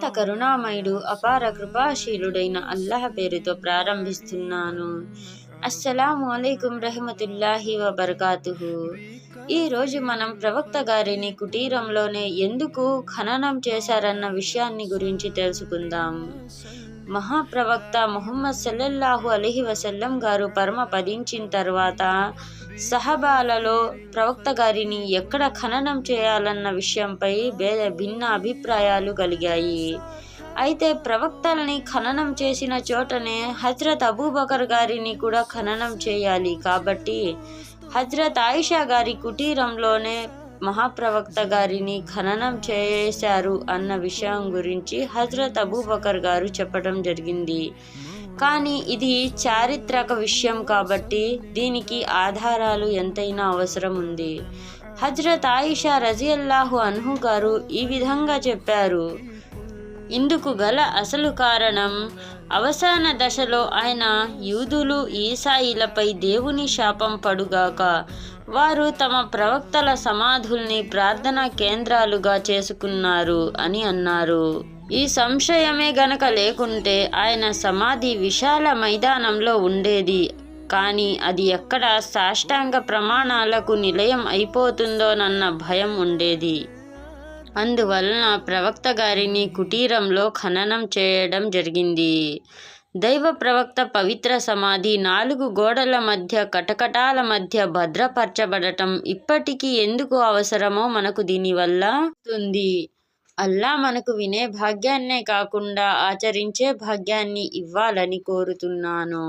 అత్యంత కరుణామయుడు అపార కృపాశీలుడైన అల్లాహ్ పేరుతో ప్రారంభిస్తున్నాను. అస్సలాము అలైకుం రహమతుల్లాహి ఈ ఈరోజు మనం ప్రవక్త గారిని కుటీరంలోనే ఎందుకు ఖననం చేశారన్న విషయాన్ని గురించి తెలుసుకుందాం. మహాప్రవక్త ముహమ్మద్ సల్లల్లాహు అలహి వసల్లం గారు పరమ పదించిన తర్వాత సహబాలలో ప్రవక్త గారిని ఎక్కడ ఖననం చేయాలన్న విషయంపై భేద భిన్న అభిప్రాయాలు కలిగాయి. అయితే ప్రవక్తల్ని ఖననం చేసిన చోటనే హజరత్ అబూబకర్ గారిని కూడా ఖననం చేయాలి కాబట్టి హజరత్ ఆయిషా గారి కుటీరంలోనే మహాప్రవక్త గారిని ఖననం చేశారు అన్న విషయం గురించి హజ్రత్ అబూబకర్ గారు చెప్పడం జరిగింది. కానీ ఇది చారిత్రక విషయం కాబట్టి దీనికి ఆధారాలు ఎంతైనా అవసరం ఉంది. హజ్రత్ ఆయిషా రజియల్లాహు అన్హు గారు ఈ విధంగా చెప్పారు. ఇందుకు గల అసలు కారణం అవసాన దశలో ఆయన యూదులు ఈసాయిలపై దేవుని శాపం పడుగాక వారు తమ ప్రవక్తల సమాధుల్ని ప్రార్థనా కేంద్రాలుగా చేసుకున్నారు అని అన్నారు. ఈ సంశయమే గనక లేకుంటే ఆయన సమాధి విశాల మైదానంలో ఉండేది. కానీ అది ఎక్కడ సాష్టాంగ ప్రమాణాలకు నిలయం అయిపోతుందోనన్న భయం ఉండేది. అందువలన ప్రవక్త గారిని కుటీరంలో ఖననం చేయడం జరిగింది. దైవ ప్రవక్త పవిత్ర సమాధి నాలుగు గోడల మధ్య కటకటాల మధ్య భద్రపరచబడటం ఇప్పటికీ ఎందుకు అవసరమో మనకు దీనివల్ల ఉంది అల్లా మనకు వినే భాగ్యాన్నే కాకుండా ఆచరించే భాగ్యాన్ని ఇవ్వాలని కోరుతున్నాను.